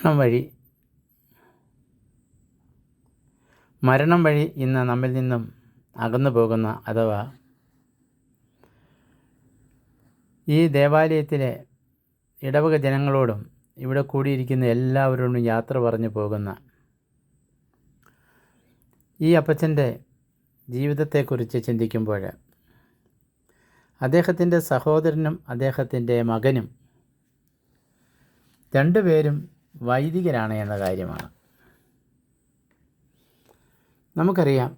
വഴി മരണം വഴി ഇന്ന് നമ്മിൽ നിന്നും അകന്നു പോകുന്ന അഥവാ ഈ ദേവാലയത്തിലെ ഇടവക ജനങ്ങളോടും ഇവിടെ കൂടിയിരിക്കുന്ന എല്ലാവരോടും യാത്ര പറഞ്ഞു പോകുന്ന ഈ അപ്പച്ചന്റെ ജീവിതത്തെക്കുറിച്ച് ചിന്തിക്കുമ്പോൾ അദ്ദേഹത്തിന്റെ സഹോദരനും അദ്ദേഹത്തിന്റെ മകനും രണ്ടുപേരും വൈദികരാണ് എന്ന കാര്യമാണ്. നമുക്കറിയാം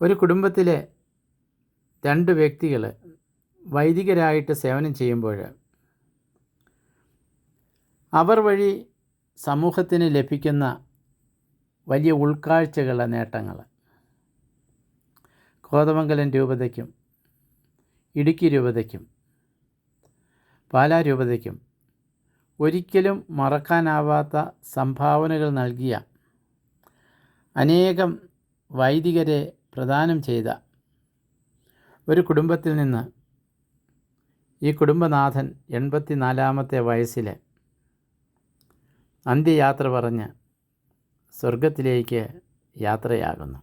ഒരു കുടുംബത്തിലെ രണ്ട് വ്യക്തികൾ വൈദികരായിട്ട് സേവനം ചെയ്യുമ്പോൾ അവർ വഴി സമൂഹത്തിന് ലഭിക്കുന്ന വലിയ ഉൾക്കാഴ്ചകളുടെ നേട്ടങ്ങൾ കോതമംഗലം രൂപതയ്ക്കും ഇടുക്കി രൂപതയ്ക്കും പാലാ രൂപതയ്ക്കും ഒരിക്കലും മറക്കാനാവാത്ത സംഭാവനകൾ നൽകിയ അനേകം വൈദികരെ പ്രദാനം ചെയ്ത ഒരു കുടുംബത്തിൽ നിന്ന് ഈ കുടുംബനാഥൻ എൺപത്തിനാലാമത്തെ വയസ്സിൽ അന്ത്യയാത്ര പറഞ്ഞ് സ്വർഗത്തിലേക്ക് യാത്രയാകുന്നു.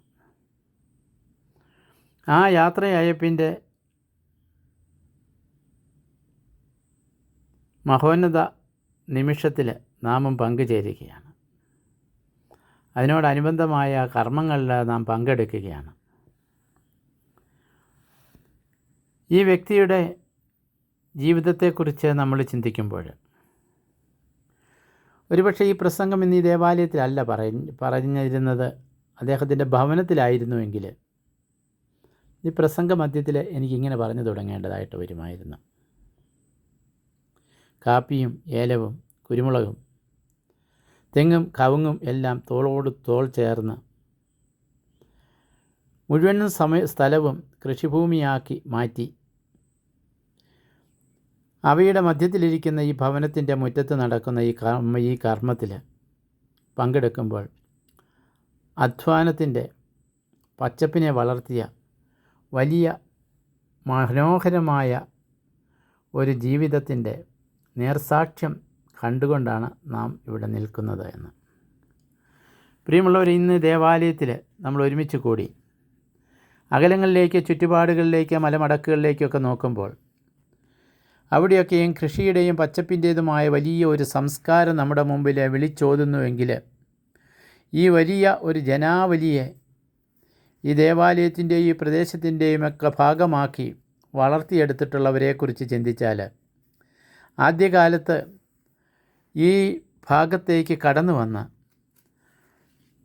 ആ യാത്രയായപ്പിന്റെ മഹോന്നത നിമിഷത്തിൽ നാമം പങ്കുചേരുകയാണ്. അതിനോടനുബന്ധമായ കർമ്മങ്ങളിൽ നാം പങ്കെടുക്കുകയാണ്. ഈ വ്യക്തിയുടെ ജീവിതത്തെക്കുറിച്ച് നമ്മൾ ചിന്തിക്കുമ്പോൾ ഒരുപക്ഷെ ഈ പ്രസംഗം ഇന്ന് ഈ ദേവാലയത്തിലല്ല പറഞ്ഞ് പറഞ്ഞിരുന്നത്. അദ്ദേഹത്തിന്റെ ഭവനത്തിലായിരുന്നുവെങ്കിൽ ഈ പ്രസംഗ മധ്യത്തിൽ എനിക്കിങ്ങനെ പറഞ്ഞു തുടങ്ങേണ്ടതായിട്ട് വരുമായിരുന്നു. കാപ്പിയും ഏലവും കുരുമുളകും തെങ്ങും കവുങ്ങും എല്ലാം തോളോട് തോൾ ചേർന്ന് മുഴുവൻ സമയ സ്ഥലവും കൃഷിഭൂമിയാക്കി മാറ്റി. അവയുടെ മധ്യത്തിലിരിക്കുന്ന ഈ ഭവനത്തിന്റെ മുറ്റത്ത് നടക്കുന്ന ഈ കർമ്മ ഈ കർമ്മത്തിൽ പങ്കെടുക്കുമ്പോൾ അധ്വാനത്തിന്റെ പച്ചപ്പിനെ വളർത്തിയ വലിയ മനോഹരമായ ഒരു ജീവിതത്തിന്റെ നേർസാക്ഷ്യം കണ്ടുകൊണ്ടാണ് നാം ഇവിടെ നിൽക്കുന്നത് എന്ന്. പ്രിയമുള്ളവർ ഇന്ന് ദേവാലയത്തിൽ നമ്മൾ ഒരുമിച്ച് കൂടി അകലങ്ങളിലേക്ക് ചുറ്റുപാടുകളിലേക്ക് മലമടക്കുകളിലേക്കൊക്കെ നോക്കുമ്പോൾ അവിടെയൊക്കെയും കൃഷിയുടെയും പച്ചപ്പിന്റേതുമായ വലിയ ഒരു സംസ്കാരം നമ്മുടെ മുമ്പിൽ വിളിച്ചോതുന്നുവെങ്കിൽ ഈ വലിയ ഒരു ജനാവലിയെ ഈ ദേവാലയത്തിന്റെയും ഈ പ്രദേശത്തിന്റെയും ഒക്കെ ഭാഗമാക്കി വളർത്തിയെടുത്തിട്ടുള്ളവരെക്കുറിച്ച് ചിന്തിച്ചാൽ ആദ്യകാലത്ത് ഈ ഭാഗത്തേക്ക് കടന്നു വന്ന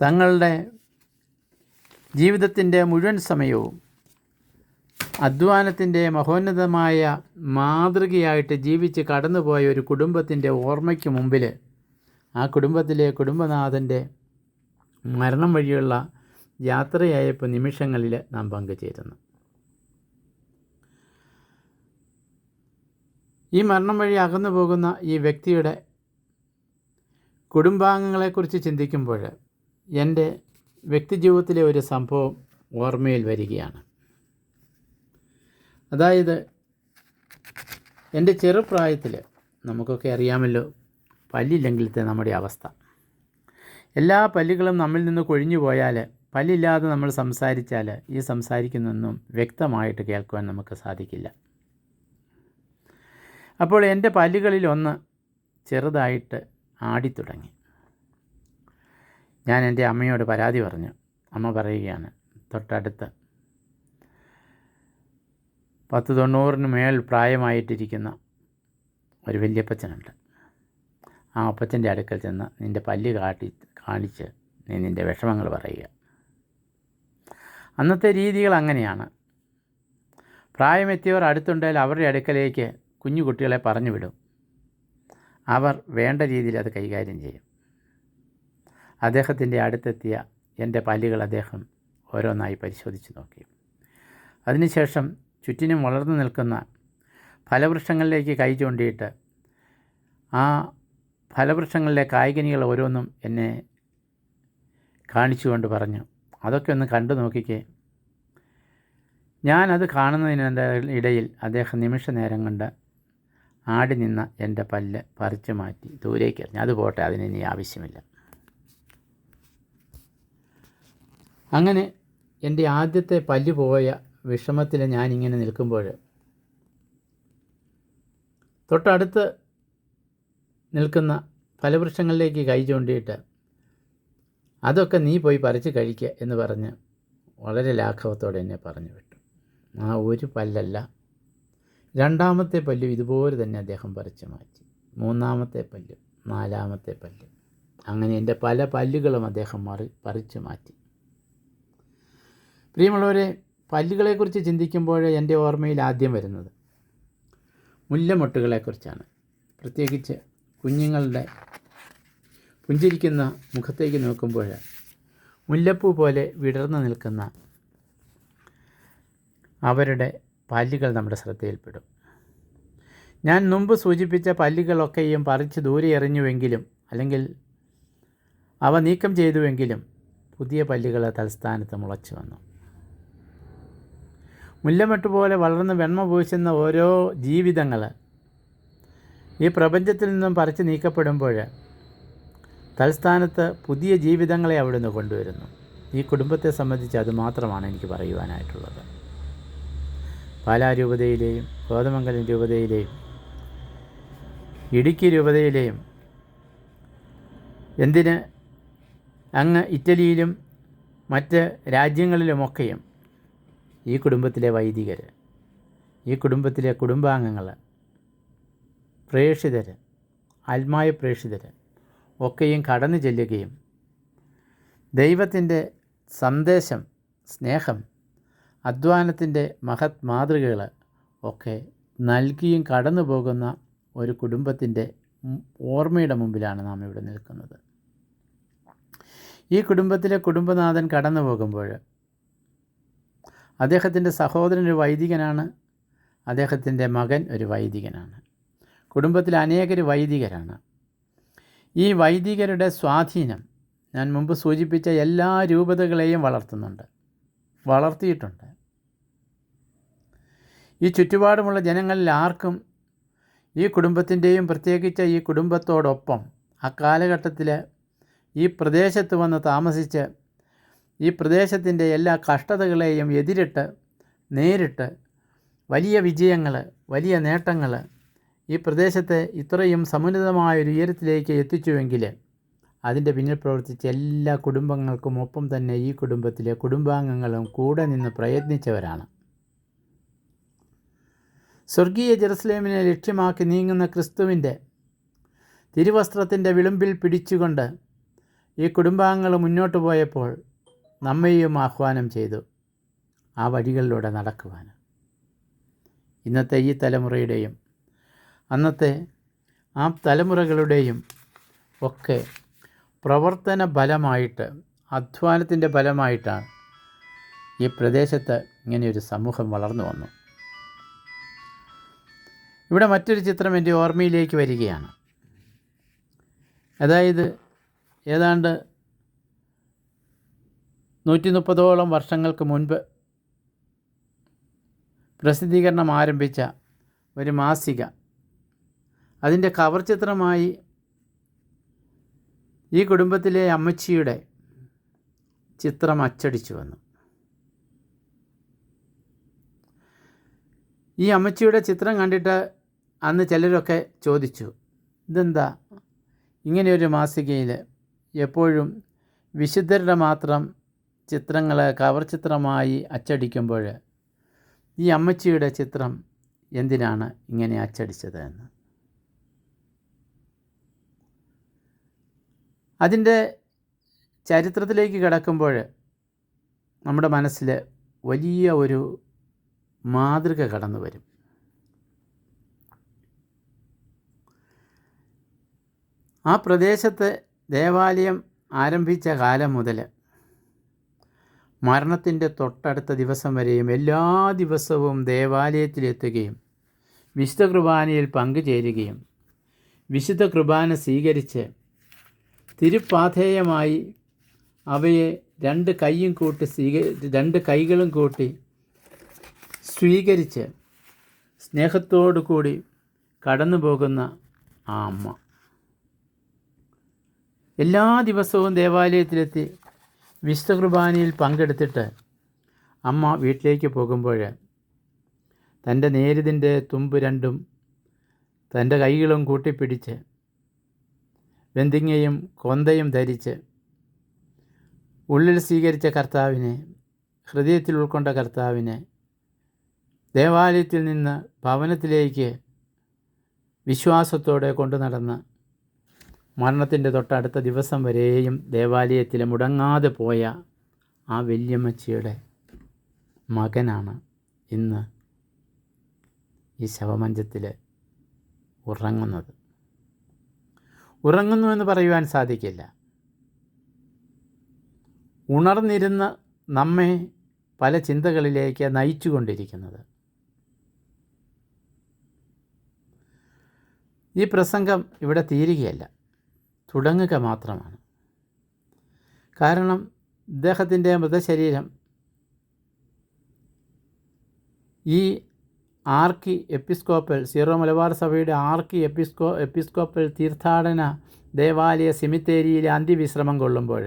തങ്ങളുടെ ജീവിതത്തിന്റെ മുഴുവൻ സമയവും അധ്വാനത്തിന്റെ മഹോന്നതമായ മാതൃകയായിട്ട് ജീവിച്ച് കടന്നുപോയ ഒരു കുടുംബത്തിന്റെ ഓർമ്മയ്ക്ക് മുമ്പിൽ ആ കുടുംബത്തിലെ കുടുംബനാഥന്റെ മരണം വഴിയുള്ള യാത്രയായപ്പോൾ നിമിഷങ്ങളിൽ നാം പങ്കുചേരുന്നു. ഈ മരണം വഴി അകന്നു പോകുന്ന ഈ വ്യക്തിയുടെ കുടുംബാംഗങ്ങളെക്കുറിച്ച് ചിന്തിക്കുമ്പോൾ എന്റെ വ്യക്തിജീവിതത്തിലെ ഒരു സംഭവം ഓർമ്മയിൽ വരികയാണ്. അതായത് എന്റെ ചെറുപ്രായത്തിൽ നമുക്കൊക്കെ അറിയാമല്ലോ പല്ലില്ലെങ്കിലത്തെ നമ്മുടെ അവസ്ഥ. എല്ലാ പല്ലുകളും നമ്മിൽ നിന്ന് കൊഴിഞ്ഞു പോയാൽ പല്ലില്ലാതെ നമ്മൾ സംസാരിച്ചാൽ ഈ സംസാരിക്കുന്നൊന്നും വ്യക്തമായിട്ട് കേൾക്കുവാൻ നമുക്ക് സാധിക്കില്ല. അപ്പോൾ എന്റെ പല്ലുകളിലൊന്ന് ചെറുതായിട്ട് ആടിത്തുടങ്ങി. ഞാൻ എന്റെ അമ്മയോട് പരാതി പറഞ്ഞു. അമ്മ പറയുകയാണ് തൊട്ടടുത്ത് പത്ത് തൊണ്ണൂറിന് മേൽ പ്രായമായിട്ടിരിക്കുന്ന ഒരു വല്യപ്പച്ചനുണ്ട്. ആ അപ്പച്ചന്റെ അടുക്കൽ ചെന്ന് നിന്റെ പല്ല് കാട്ടി കാണിച്ച് നീ നിന്റെ വിഷമങ്ങൾ പറയുക. അന്നത്തെ രീതികൾ അങ്ങനെയാണ്. പ്രായമെത്തിയവർ അടുത്തുണ്ടെങ്കിൽ അവരുടെ അടുക്കലേക്ക് കുഞ്ഞു കുട്ടികളെ പറഞ്ഞു വിടും. അവർ വേണ്ട രീതിയിൽ അത് കൈകാര്യം ചെയ്യും. അദ്ദേഹത്തിന്റെ അടുത്തെത്തിയ എന്റെ പല്ലുകൾ അദ്ദേഹം ഓരോന്നായി പരിശോധിച്ച് നോക്കി. അതിനുശേഷം ചുറ്റിനും വളർന്നു നിൽക്കുന്ന ഫലവൃക്ഷങ്ങളിലേക്ക് കൈ ചൂണ്ടിയിട്ട് ആ ഫലവൃക്ഷങ്ങളിലെ കായികനികൾ ഓരോന്നും എന്നെ കാണിച്ചുകൊണ്ട് പറഞ്ഞു. അതൊക്കെ ഒന്ന് കണ്ടു നോക്കിക്കേ. ഞാനത് കാണുന്നതിനിടയിൽ അദ്ദേഹം നിമിഷ നേരം കൊണ്ട് ആടി നിന്ന എന്റെ പല്ല് പറിച്ചു മാറ്റി ദൂരേക്ക് എറിഞ്ഞു. അത് പോട്ടെ അതിനി ആവശ്യമില്ല. അങ്ങനെ എന്റെ ആദ്യത്തെ പല്ല് പോയ വിഷമത്തിൽ ഞാനിങ്ങനെ നിൽക്കുമ്പോൾ തൊട്ടടുത്ത് നിൽക്കുന്ന ഫലവൃക്ഷങ്ങളിലേക്ക് കൈ ചൂണ്ടിയിട്ട് അതൊക്കെ നീ പോയി പറിച്ച് കഴിക്കുക എന്ന് പറഞ്ഞ് വളരെ ലാഘവത്തോടെ എന്നെ പറഞ്ഞു വിട്ടു. ആ ഒരു പല്ലല്ല രണ്ടാമത്തെ പല്ലും ഇതുപോലെ തന്നെ അദ്ദേഹം പറിച്ചു മാറ്റി. മൂന്നാമത്തെ പല്ല് നാലാമത്തെ പല്ല്. അങ്ങനെ എന്റെ പല പല്ലുകളും അദ്ദേഹം മറി പറിച്ചു മാറ്റി. പ്രിയമുള്ളവരെ പല്ലുകളെക്കുറിച്ച് ചിന്തിക്കുമ്പോൾ എന്റെ ഓർമ്മയിൽ ആദ്യം വരുന്നത് മുല്ലമൊട്ടുകളെക്കുറിച്ചാണ്. പ്രത്യേകിച്ച് കുഞ്ഞുങ്ങളുടെ പുഞ്ചിരിക്കുന്ന മുഖത്തേക്ക് നോക്കുമ്പോൾ മുല്ലപ്പൂ പോലെ വിടർന്നു നിൽക്കുന്ന അവരുടെ പല്ലുകൾ നമ്മുടെ ശ്രദ്ധയിൽപ്പെടും. ഞാൻ മുമ്പ് സൂചിപ്പിച്ച പല്ലുകളൊക്കെയും പറിച്ച് ദൂരെ എറിഞ്ഞുവെങ്കിലും അല്ലെങ്കിൽ അവ നീക്കം ചെയ്തുവെങ്കിലും പുതിയ പല്ലുകൾ തൽസ്ഥാനത്ത് മുളച്ചു വന്നു. മുല്ലമെട്ട് പോലെ വളർന്ന് വെണ്മ പൂശുന്ന ഓരോ ജീവിതങ്ങൾ ഈ പ്രപഞ്ചത്തിൽ നിന്നും പറിച്ച് നീക്കപ്പെടുമ്പോൾ തൽസ്ഥാനത്ത് പുതിയ ജീവിതങ്ങളെ അവിടുന്ന് കൊണ്ടുവരുന്നു. ഈ കുടുംബത്തെ സംബന്ധിച്ച് അത് മാത്രമാണ് എനിക്ക് പറയുവാനായിട്ടുള്ളത്. പാലാ രൂപതയിലെയും കോതമംഗലം രൂപതയിലെയും ഇടുക്കി രൂപതയിലെയും എന്തിന് അങ്ങ് ഇറ്റലിയിലും മറ്റ് രാജ്യങ്ങളിലുമൊക്കെയും ഈ കുടുംബത്തിലെ വൈദികർ ഈ കുടുംബത്തിലെ കുടുംബാംഗങ്ങൾ പ്രേക്ഷിതർ ആത്മായ പ്രേക്ഷിതർ ഒക്കെയും കടന്നു ചെല്ലുകയും ദൈവത്തിന്റെ സന്ദേശം സ്നേഹം അധ്വാനത്തിന്റെ മഹത് മാതൃകകൾ ഒക്കെ നൽകിയും കടന്നു പോകുന്ന ഒരു കുടുംബത്തിന്റെ ഓർമ്മയുടെ മുമ്പിലാണ് നാം ഇവിടെ നിൽക്കുന്നത്. ഈ കുടുംബത്തിലെ കുടുംബനാഥൻ കടന്നു പോകുമ്പോൾ അദ്ദേഹത്തിന്റെ സഹോദരൻ ഒരു വൈദികനാണ്. അദ്ദേഹത്തിന്റെ മകൻ ഒരു വൈദികനാണ്. കുടുംബത്തിൽ അനേകർ വൈദികരാണ്. ഈ വൈദികരുടെ സ്വാധീനം ഞാൻ മുമ്പ് സൂചിപ്പിച്ച എല്ലാ രൂപതകളെയും വളർത്തുന്നുണ്ട്. വളർത്തിയിട്ടുണ്ട്. ഈ ചുറ്റുപാടുമുള്ള ജനങ്ങളിൽ ആർക്കും ഈ കുടുംബത്തിന്റെയും പ്രത്യേകിച്ച് ഈ കുടുംബത്തോടൊപ്പം ആ കാലഘട്ടത്തിൽ ഈ പ്രദേശത്ത് വന്ന് താമസിച്ച് ഈ പ്രദേശത്തിന്റെ എല്ലാ കഷ്ടതകളെയും എതിരിട്ട് നേരിട്ട് വലിയ വിജയങ്ങൾ വലിയ നേട്ടങ്ങൾ ഈ പ്രദേശത്തെ ഇത്രയും സമുന്നതമായൊരു ഉയരത്തിലേക്ക് എത്തിച്ചുവെങ്കിൽ അതിന്റെ പിന്നിൽ പ്രവർത്തിച്ച എല്ലാ കുടുംബങ്ങൾക്കും ഒപ്പം തന്നെ ഈ കുടുംബത്തിലെ കുടുംബാംഗങ്ങളും കൂടെ നിന്ന് പ്രയത്നിച്ചവരാണ്. സ്വർഗീയ ജെറുസലേമിനെ ലക്ഷ്യമാക്കി നീങ്ങുന്ന ക്രിസ്തുവിന്റെ തിരുവസ്ത്രത്തിന്റെ വിളുമ്പിൽ പിടിച്ചുകൊണ്ട് ഈ കുടുംബാംഗങ്ങൾ മുന്നോട്ട് പോയപ്പോൾ നമ്മയും ആഹ്വാനം ചെയ്തു ആ വഴികളിലൂടെ നടക്കുവാൻ. ഇന്നത്തെ ഈ തലമുറയുടെയും അന്നത്തെ ആ തലമുറകളുടെയും ഒക്കെ പ്രവർത്തന ഫലമായിട്ട് അധ്വാനത്തിന്റെ ഫലമായിട്ടാണ് ഈ പ്രദേശത്ത് ഇങ്ങനെയൊരു സമൂഹം വളർന്നു വന്നു. ഇവിടെ മറ്റൊരു ചിത്രം എന്റെ ഓർമ്മയിലേക്ക് വരികയാണ്. അതായത് ഏതാണ്ട് നൂറ്റി മുപ്പതോളം വർഷങ്ങൾക്ക് മുൻപ് പ്രസിദ്ധീകരണം ആരംഭിച്ച ഒരു മാസിക. അതിന്റെ കവർ ചിത്രമായി ഈ കുടുംബത്തിലെ അമ്മച്ചിയുടെ ചിത്രം അച്ചടിച്ചു വന്നു. ഈ അമ്മച്ചിയുടെ ചിത്രം കണ്ടിട്ട് അന്ന് ചിലരൊക്കെ ചോദിച്ചു ഇതെന്താ? ഇങ്ങനെയൊരു മാസികയിൽ എപ്പോഴും വിശുദ്ധരുടെ മാത്രം ചിത്രങ്ങൾ കവർ ചിത്രമായി അച്ചടിക്കുമ്പോൾ ഈ അമ്മച്ചിയുടെ ചിത്രം എന്തിനാണ് ഇങ്ങനെ അച്ചടിച്ചത് എന്ന്. അതിന്റെ ചരിത്രത്തിലേക്ക് കിടക്കുമ്പോൾ നമ്മുടെ മനസ്സിൽ വലിയ ഒരു മാതൃക കടന്നു വരും ആ പ്രദേശത്ത് ദേവാലയം ആരംഭിച്ച കാലം മുതൽ മരണത്തിന്റെ തൊട്ടടുത്ത ദിവസം വരെയും എല്ലാ ദിവസവും ദേവാലയത്തിലെത്തുകയും വിശുദ്ധ കുർബാനയിൽ പങ്കുചേരുകയും വിശുദ്ധ കുർബാന സ്വീകരിച്ച് തിരുപ്പാധേയമായി അവയെ രണ്ട് കൈയും കൂട്ടി സ്വീകരി രണ്ട് കൈകളും കൂട്ടി സ്വീകരിച്ച് സ്നേഹത്തോടു കൂടി കടന്നു പോകുന്ന ആ അമ്മ. എല്ലാ ദിവസവും ദേവാലയത്തിലെത്തി വിശുദ്ധ കുർബാനയിൽ പങ്കെടുത്തിട്ട് അമ്മ വീട്ടിലേക്ക് പോകുമ്പോൾ തന്റെ നേരിതിന്റെ തുമ്പ് രണ്ടും തന്റെ കൈകളും കൂട്ടിപ്പിടിച്ച് വെന്തിങ്ങയും കൊന്തയും ധരിച്ച് ഉള്ളിൽ സ്വീകരിച്ച കർത്താവിനെ ഹൃദയത്തിൽ ഉൾക്കൊണ്ട കർത്താവിനെ ദേവാലയത്തിൽ നിന്ന് ഭവനത്തിലേക്ക് വിശ്വാസത്തോടെ കൊണ്ടു നടന്ന് മരണത്തിന്റെ തൊട്ടടുത്ത ദിവസം വരെയും ദേവാലയത്തിൽ മുടങ്ങാതെ പോയ ആ വല്യമ്മച്ചിയുടെ മകനാണ് ഇന്ന് ഈ ശവമഞ്ചത്തിൽ ഉറങ്ങുന്നത്. ഉറങ്ങുന്നു എന്ന് പറയുവാൻ സാധിക്കില്ല. ഉണർന്നിരുന്ന് നമ്മെ പല ചിന്തകളിലേക്ക് നയിച്ചുകൊണ്ടിരിക്കുന്നത് ഈ പ്രസംഗം ഇവിടെ തീരുകയല്ല. തുടങ്ങുക മാത്രമാണ്. കാരണം ഇദ്ദേഹത്തിന്റെ മൃതശരീരം ഈ ആർക്കി എപ്പിസ്കോപ്പൽ സീറോ മലബാർ സഭയുടെ ആർക്കി എപ്പിസ്കോ എപ്പിസ്കോപ്പൽ തീർത്ഥാടന ദേവാലയ സെമിത്തേരിയിലെ അന്ത്യവിശ്രമം കൊള്ളുമ്പോൾ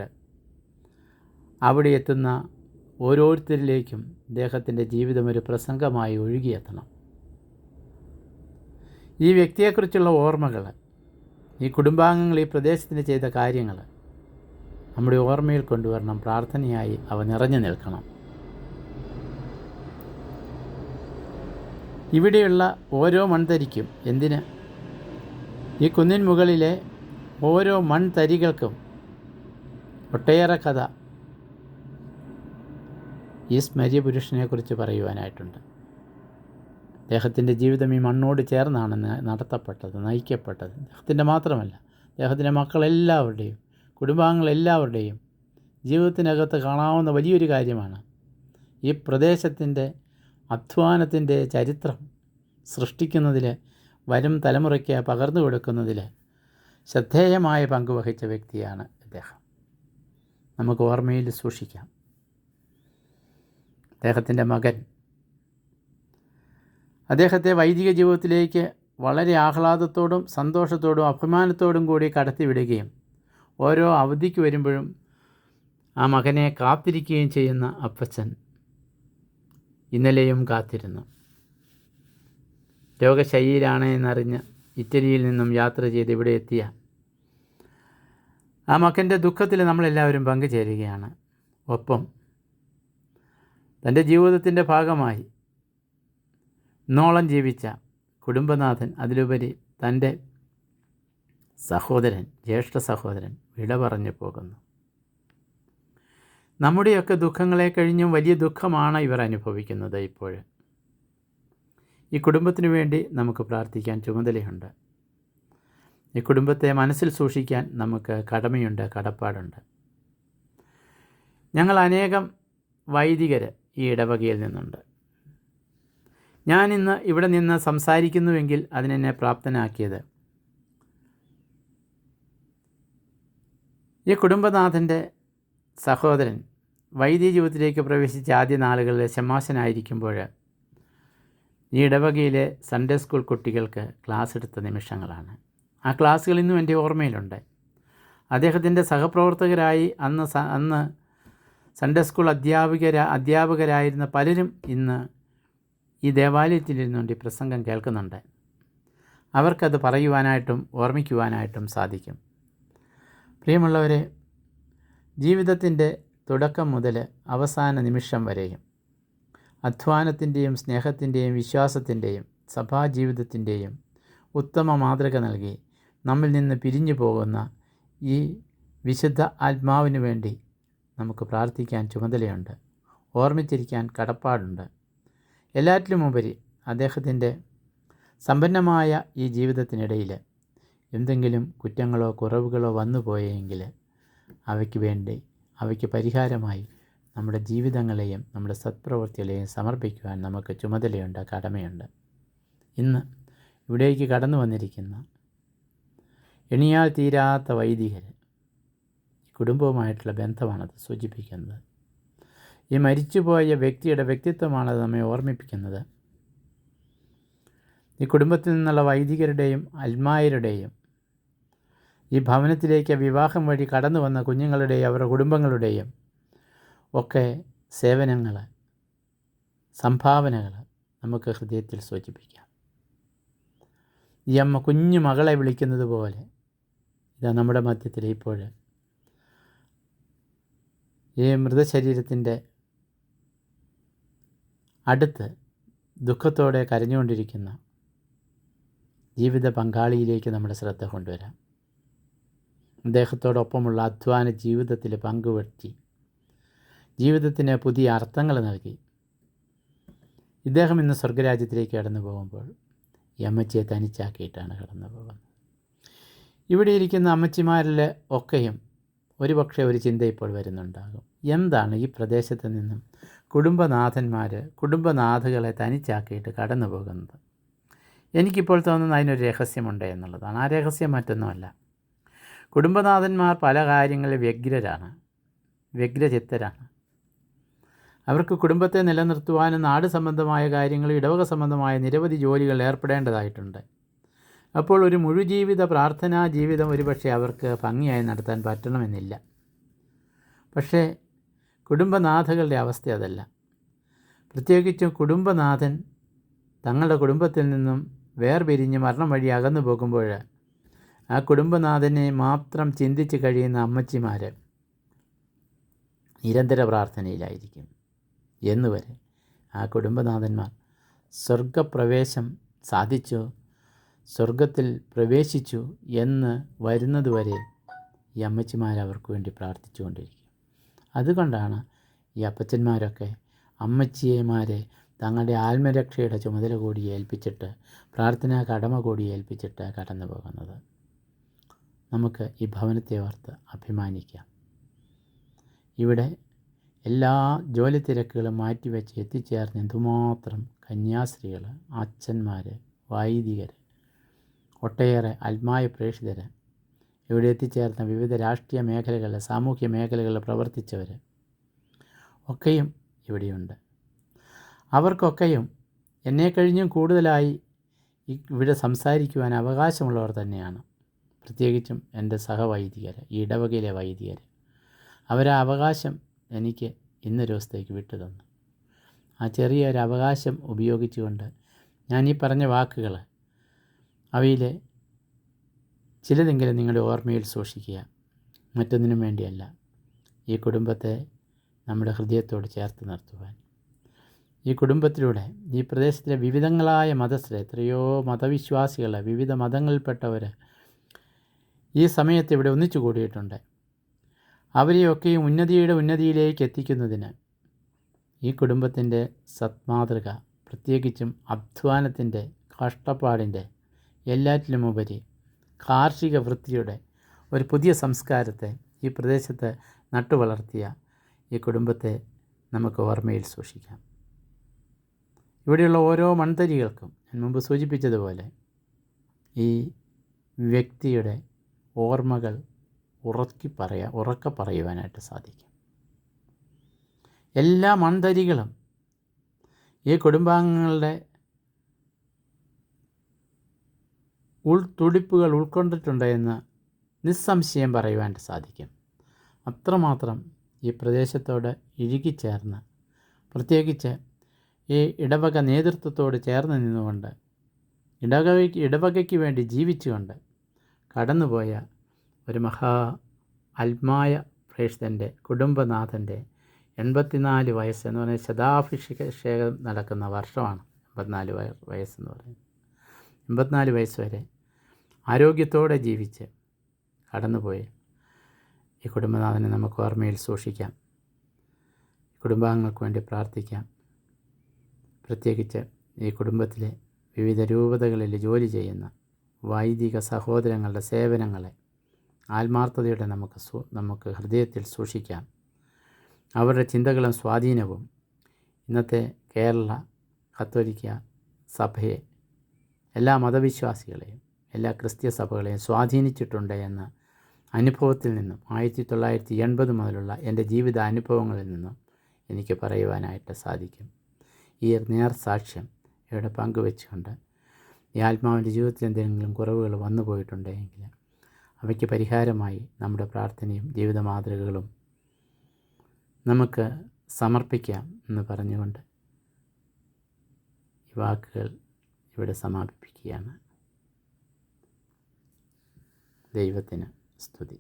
അവിടെ എത്തുന്ന ഓരോരുത്തരിലേക്കും അദ്ദേഹത്തിന്റെ ജീവിതം ഒരു പ്രസംഗമായി ഒഴുകിയെത്തണം. ഈ വ്യക്തിയെക്കുറിച്ചുള്ള ഓർമ്മകൾ ഈ കുടുംബാംഗങ്ങൾ ഈ പ്രദേശത്തിന് ചെയ്ത കാര്യങ്ങൾ നമ്മുടെ ഓർമ്മയിൽ കൊണ്ടുവരണം. പ്രാർത്ഥനയായി അവ നിറഞ്ഞു നിൽക്കണം. ഇവിടെയുള്ള ഓരോ മൺതരിക്കും എന്തിന്? ഈ കുന്നിൻ മുകളിലെ ഓരോ മൺതരികൾക്കും ഒട്ടേറെ കഥ ഈ സ്മര്യപുരുഷനെക്കുറിച്ച് പറയുവാനായിട്ടുണ്ട്. അദ്ദേഹത്തിന്റെ ജീവിതം ഈ മണ്ണോട് ചേർന്നാണ് നടത്തപ്പെട്ടത് നയിക്കപ്പെട്ടത്. അദ്ദേഹത്തിന്റെ മാത്രമല്ല അദ്ദേഹത്തിന്റെ മക്കളെല്ലാവരുടെയും കുടുംബാംഗങ്ങളെല്ലാവരുടെയും ജീവിതത്തിനകത്ത് കാണാവുന്ന വലിയൊരു കാര്യമാണ് ഈ പ്രദേശത്തിന്റെ അധ്വാനത്തിന്റെ ചരിത്രം സൃഷ്ടിക്കുന്നതിൽ വരും തലമുറയ്ക്ക് പകർന്നു കൊടുക്കുന്നതിൽ ശ്രദ്ധേയമായ പങ്ക് വഹിച്ച വ്യക്തിയാണ് അദ്ദേഹം നമുക്ക് ഓർമ്മയിൽ സൂക്ഷിക്കാം. അദ്ദേഹത്തിന്റെ മകൻ അദ്ദേഹത്തെ വൈദിക ജീവിതത്തിലേക്ക് വളരെ ആഹ്ലാദത്തോടും സന്തോഷത്തോടും അഭിമാനത്തോടും കൂടി കടത്തിവിടുകയും ഓരോ അവധിക്ക് വരുമ്പോഴും ആ മകനെ കാത്തിരിക്കുകയും ചെയ്യുന്ന അപ്പച്ചൻ ഇന്നലെയും കാത്തിരുന്നു. രോഗശൈലിയിലാണ് എന്നറിഞ്ഞ് ഇറ്റലിയിൽ നിന്നും യാത്ര ചെയ്ത് ഇവിടെ എത്തിയ ആ മകന്റെ ദുഃഖത്തിൽ നമ്മളെല്ലാവരും പങ്കുചേരുകയാണ്. ഒപ്പം തന്റെ ജീവിതത്തിന്റെ ഭാഗമായി ഇന്നോളം ജീവിച്ച കുടുംബനാഥൻ അതിലുപരി തന്റെ സഹോദരൻ ജ്യേഷ്ഠ സഹോദരൻ വിട പറഞ്ഞു പോകുന്നു. നമ്മുടെയൊക്കെ ദുഃഖങ്ങളെ കഴിഞ്ഞും വലിയ ദുഃഖമാണ് ഇവർ അനുഭവിക്കുന്നത് ഇപ്പോൾ. ഈ കുടുംബത്തിന് വേണ്ടി നമുക്ക് പ്രാർത്ഥിക്കാൻ ചുമതലയുണ്ട്. ഈ കുടുംബത്തെ മനസ്സിൽ സൂക്ഷിക്കാൻ നമുക്ക് കടമയുണ്ട് കടപ്പാടുണ്ട്. ഞങ്ങൾ അനേകം വൈദികർ ഈ ഇടവകയിൽ നിന്നുണ്ട്. ഞാൻ ഇന്ന് ഇവിടെ നിന്ന് സംസാരിക്കുന്നുവെങ്കിൽ അതിനെന്നെ പ്രാപ്തനാക്കിയത്. ഈ കുടുംബനാഥന്റെ സഹോദരൻ വൈദ്യ ജീവിതത്തിലേക്ക് പ്രവേശിച്ച ആദ്യ നാളുകളിൽ ശമാശനായിരിക്കുമ്പോൾ ഈ ഇടവകയിലെ സൺഡേ സ്കൂൾ കുട്ടികൾക്ക് ക്ലാസ് എടുത്ത നിമിഷങ്ങളാണ്. ആ ക്ലാസ്സുകൾ ഇന്നും എന്റെ ഓർമ്മയിലുണ്ട്. അദ്ദേഹത്തിന്റെ സഹപ്രവർത്തകരായി അന്ന് അന്ന് സൺഡേ സ്കൂൾ അധ്യാപികര അധ്യാപകരായിരുന്ന പലരും ഇന്ന് ഈ ദേവാലയത്തിലിരുന്നുകൊണ്ട് ഈ പ്രസംഗം കേൾക്കുന്നുണ്ട്. അവർക്കത് പറയുവാനായിട്ടും ഓർമ്മിക്കുവാനായിട്ടും സാധിക്കും. പ്രിയമുള്ളവരെ ജീവിതത്തിന്റെ തുടക്കം മുതൽ അവസാന നിമിഷം വരെയും അധ്വാനത്തിന്റെയും സ്നേഹത്തിന്റെയും വിശ്വാസത്തിന്റെയും സഭാജീവിതത്തിന്റെയും ഉത്തമ മാതൃക നൽകി നമ്മിൽ നിന്ന് പിരിഞ്ഞു പോകുന്ന ഈ വിശുദ്ധ ആത്മാവിന് വേണ്ടി നമുക്ക് പ്രാർത്ഥിക്കാൻ ചുമതലയുണ്ട്. ഓർമ്മിച്ചിരിക്കാൻ കടപ്പാടുണ്ട്. എല്ലാറ്റിലുമുപരി അദ്ദേഹത്തിന്റെ സമ്പന്നമായ ഈ ജീവിതത്തിനിടയിൽ എന്തെങ്കിലും കുറ്റങ്ങളോ കുറവുകളോ വന്നു പോയെങ്കിൽ അവയ്ക്ക് വേണ്ടി അവയ്ക്ക് പരിഹാരമായി നമ്മുടെ ജീവിതങ്ങളെയും നമ്മുടെ സത്പ്രവൃത്തികളെയും സമർപ്പിക്കുവാൻ നമുക്ക് ചുമതലയുണ്ട് കടമയുണ്ട്. ഇന്ന് ഇവിടേക്ക് കടന്നു വന്നിരിക്കുന്ന എണിയാൽ തീരാത്ത വൈദികർ കുടുംബവുമായിട്ടുള്ള ബന്ധമാണത് സൂചിപ്പിക്കുന്നത്. ഈ മരിച്ചുപോയ വ്യക്തിയുടെ വ്യക്തിത്വമാണത് നമ്മെ ഓർമ്മിപ്പിക്കുന്നത്. ഈ കുടുംബത്തിൽ നിന്നുള്ള വൈദികരുടെയും അൽമായരുടെയും ഈ ഭവനത്തിലേക്ക് വിവാഹം വഴി കടന്നു വന്ന കുഞ്ഞുങ്ങളുടെയും അവരുടെ കുടുംബങ്ങളുടെയും ഒക്കെ സേവനങ്ങൾ സംഭാവനകൾ നമുക്ക് ഹൃദയത്തിൽ സൂചിപ്പിക്കാം. ഈ അമ്മ കുഞ്ഞു മകളെ വിളിക്കുന്നത് പോലെ ഇതാ നമ്മുടെ മധ്യത്തിൽ ഇപ്പോൾ ഈ മൃതശരീരത്തിന്റെ അടുത്ത് ദുഃഖത്തോടെ കരഞ്ഞുകൊണ്ടിരിക്കുന്ന ജീവിത പങ്കാളിയിലേക്ക് നമ്മുടെ ശ്രദ്ധ കൊണ്ടുവരാം. അദ്ദേഹത്തോടൊപ്പമുള്ള അധ്വാന ജീവിതത്തിൽ പങ്കുവെട്ടി ജീവിതത്തിന് പുതിയ അർത്ഥങ്ങൾ നൽകി. ഇദ്ദേഹം ഇന്ന് സ്വർഗരാജ്യത്തിലേക്ക് കടന്നു പോകുമ്പോൾ ഈ അമ്മച്ചിയെ തനിച്ചാക്കിയിട്ടാണ് കടന്നു പോകുന്നത്. ഇവിടെ ഇരിക്കുന്ന അമ്മച്ചിമാരിൽ ഒക്കെയും ഒരുപക്ഷെ ഒരു ചിന്ത ഇപ്പോൾ വരുന്നുണ്ടാകും. എന്താണ് ഈ പ്രദേശത്ത് നിന്നും കുടുംബനാഥന്മാർ കുടുംബനാഥകളെ തനിച്ചാക്കിയിട്ട് കടന്നു പോകുന്നത് എനിക്കിപ്പോൾ തോന്നുന്നത് അതിനൊരു രഹസ്യമുണ്ട് എന്നുള്ളതാണ്. ആ രഹസ്യം മറ്റൊന്നുമല്ല. കുടുംബനാഥന്മാർ പല കാര്യങ്ങളിൽ വ്യഗ്രരാണ് വ്യഗ്രചിത്തരാണ്. അവർക്ക് കുടുംബത്തെ നിലനിർത്തുവാനും നാട് സംബന്ധമായ കാര്യങ്ങൾ ഇടവക സംബന്ധമായ നിരവധി ജോലികൾ ഏർപ്പെടേണ്ടതായിട്ടുണ്ട്. അപ്പോൾ ഒരു മുഴുജീവിത പ്രാർത്ഥനാ ജീവിതം ഒരുപക്ഷെ അവർക്ക് ഭംഗിയായി നടത്താൻ പറ്റണമെന്നില്ല. പക്ഷേ കുടുംബനാഥകളുടെ അവസ്ഥ അതല്ല. പ്രത്യേകിച്ചും കുടുംബനാഥൻ തങ്ങളുടെ കുടുംബത്തിൽ നിന്നും വേർപിരിഞ്ഞ് മരണം വഴി അകന്നു പോകുമ്പോൾ ആ കുടുംബനാഥനെ മാത്രം ചിന്തിച്ച് കഴിയുന്ന അമ്മച്ചിമാർ നിരന്തര പ്രാർത്ഥനയിലായിരിക്കും. എന്നുവരെ ആ കുടുംബനാഥന്മാർ സ്വർഗപ്രവേശം സാധിച്ചു സ്വർഗത്തിൽ പ്രവേശിച്ചു എന്ന് വരുന്നതുവരെ ഈ അമ്മച്ചിമാർ അവർക്ക് വേണ്ടി പ്രാർത്ഥിച്ചുകൊണ്ടിരിക്കും. അതുകൊണ്ടാണ് ഈ അപ്പച്ചന്മാരൊക്കെ അമ്മച്ചിയമാരെ തങ്ങളുടെ ആത്മരക്ഷയുടെ ചുമതല കൂടി ഏൽപ്പിച്ചിട്ട് പ്രാർത്ഥനാ കടമ കൂടി ഏൽപ്പിച്ചിട്ട് കടന്നു പോകുന്നത്. നമുക്ക് ഈ ഭവനത്തെ ഓർത്ത് അഭിമാനിക്കാം. ഇവിടെ എല്ലാ ജോലി തിരക്കുകളും മാറ്റിവെച്ച് എത്തിച്ചേർന്ന് എന്തുമാത്രം കന്യാസ്ത്രീകൾ അച്ഛന്മാർ വൈദികർ ഒട്ടേറെ ആത്മായ പ്രേക്ഷിതർ ഇവിടെ എത്തിച്ചേർന്ന വിവിധ രാഷ്ട്രീയ മേഖലകളിൽ സാമൂഹ്യ മേഖലകളിൽ പ്രവർത്തിച്ചവർ ഒക്കെയും ഇവിടെയുണ്ട്. അവർക്കൊക്കെയും എന്നെ കഴിഞ്ഞും കൂടുതലായി ഇവിടെ സംസാരിക്കുവാൻ അവകാശമുള്ളവർ തന്നെയാണ്. പ്രത്യേകിച്ചും എന്റെ സഹവൈദികർ ഈ ഇടവകയിലെ വൈദികർ അവരെ അവകാശം എനിക്ക് ഇന്ന ദിവസത്തേക്ക് വിട്ടു തന്നു. ആ ചെറിയൊരു അവകാശം ഉപയോഗിച്ചുകൊണ്ട് ഞാൻ ഈ പറഞ്ഞ വാക്കുകൾ അവയിലെ ചിലതെങ്കിലും നിങ്ങളുടെ ഓർമ്മയിൽ സൂക്ഷിക്കുക. മറ്റൊന്നിനും വേണ്ടിയല്ല. ഈ കുടുംബത്തെ നമ്മുടെ ഹൃദയത്തോട് ചേർത്ത് നിർത്തുവാൻ. ഈ കുടുംബത്തിലൂടെ ഈ പ്രദേശത്തിലെ വിവിധങ്ങളായ മതസ്ഥരെ എത്രയോ മതവിശ്വാസികൾ വിവിധ മതങ്ങളിൽപ്പെട്ടവർ ഈ സമയത്ത് ഇവിടെ ഒന്നിച്ചു കൂടിയിട്ടുണ്ട്. അവരെയൊക്കെയും ഉന്നതിയുടെ ഉന്നതിയിലേക്ക് എത്തിക്കുന്നതിന് ഈ കുടുംബത്തിന്റെ സത്മാതൃക പ്രത്യേകിച്ചും അധ്വാനത്തിന്റെ കഷ്ടപ്പാടിന്റെ എല്ലാറ്റിലുമുപരി കാർഷിക വൃത്തിയുടെ ഒരു പുതിയ സംസ്കാരത്തെ ഈ പ്രദേശത്ത് നട്ടുവളർത്തിയ ഈ കുടുംബത്തെ നമുക്ക് ഓർമ്മയിൽ സൂക്ഷിക്കാം. ഇവിടെയുള്ള ഓരോ മൺതരികൾക്കും ഞാൻ മുമ്പ് സൂചിപ്പിച്ചതുപോലെ ഈ വ്യക്തിയുടെ ഓർമ്മകൾ ഉറക്കി പറയാ ഉറക്കെ പറയുവാനായിട്ട് സാധിക്കും. എല്ലാ മൺതരികളും ഈ കുടുംബാംഗങ്ങളുടെ ഉൾത്തുടിപ്പുകൾ ഉൾക്കൊണ്ടിട്ടുണ്ട് എന്ന് നിസ്സംശയം പറയുവാൻ സാധിക്കും. അത്രമാത്രം ഈ പ്രദേശത്തോട് ഇഴുകിച്ചേർന്ന് പ്രത്യേകിച്ച് ഈ ഇടവക നേതൃത്വത്തോട് ചേർന്ന് നിന്നുകൊണ്ട് ഇടവകയ്ക്ക് ഇടവകയ്ക്ക് വേണ്ടി ജീവിച്ചുകൊണ്ട് കടന്നുപോയ ഒരു മഹാ അൽമായ പ്രേക്ഷിതന്റെ കുടുംബനാഥന്റെ എൺപത്തിനാല് വയസ്സ് എന്ന് പറഞ്ഞാൽ ശതാഭിഷേകം നടക്കുന്ന വർഷമാണ്. എൺപത്തിനാല് വയസ്സെന്ന് പറയുന്നത്. എൺപത്തിനാല് വയസ്സ് വരെ ആരോഗ്യത്തോടെ ജീവിച്ച് കടന്നുപോയി. ഈ കുടുംബനാഥനെ നമുക്ക് ഓർമ്മയിൽ സൂക്ഷിക്കാം. കുടുംബാംഗങ്ങൾക്ക് വേണ്ടി പ്രാർത്ഥിക്കാം. പ്രത്യേകിച്ച് ഈ കുടുംബത്തിലെ വിവിധ രൂപതകളിൽ ജോലി ചെയ്യുന്ന വൈദിക സഹോദരങ്ങളുടെ സേവനങ്ങളെ ആത്മാർത്ഥതയുടെ നമുക്ക് നമുക്ക് ഹൃദയത്തിൽ സൂക്ഷിക്കാം. അവരുടെ ചിന്തകളും സ്വാധീനവും ഇന്നത്തെ കേരള കത്തോലിക്ക സഭയെ എല്ലാ മതവിശ്വാസികളെയും എല്ലാ ക്രിസ്തീയ സഭകളെയും സ്വാധീനിച്ചിട്ടുണ്ട് എന്ന അനുഭവത്തിൽ നിന്നും ആയിരത്തി തൊള്ളായിരത്തി എൺപത് മുതലുള്ള എന്റെ ജീവിത അനുഭവങ്ങളിൽ നിന്നും എനിക്ക് പറയുവാനായിട്ട് സാധിക്കും. ഈ നേർ സാക്ഷ്യം ഇവിടെ പങ്കുവെച്ചുകൊണ്ട് ഈ ആത്മാവിന്റെ ജീവിതത്തിൽ എന്തെങ്കിലും കുറവുകൾ വന്നു പോയിട്ടുണ്ടെങ്കിൽ അവയ്ക്ക് പരിഹാരമായി നമ്മുടെ പ്രാർത്ഥനയും ജീവിത മാതൃകകളും നമുക്ക് സമർപ്പിക്കാം എന്ന് പറഞ്ഞുകൊണ്ട് ഈ വാക്കുകൾ ഇവിടെ സമാപിപ്പിക്കുകയാണ്. ദൈവത്തിന് സ്തുതി.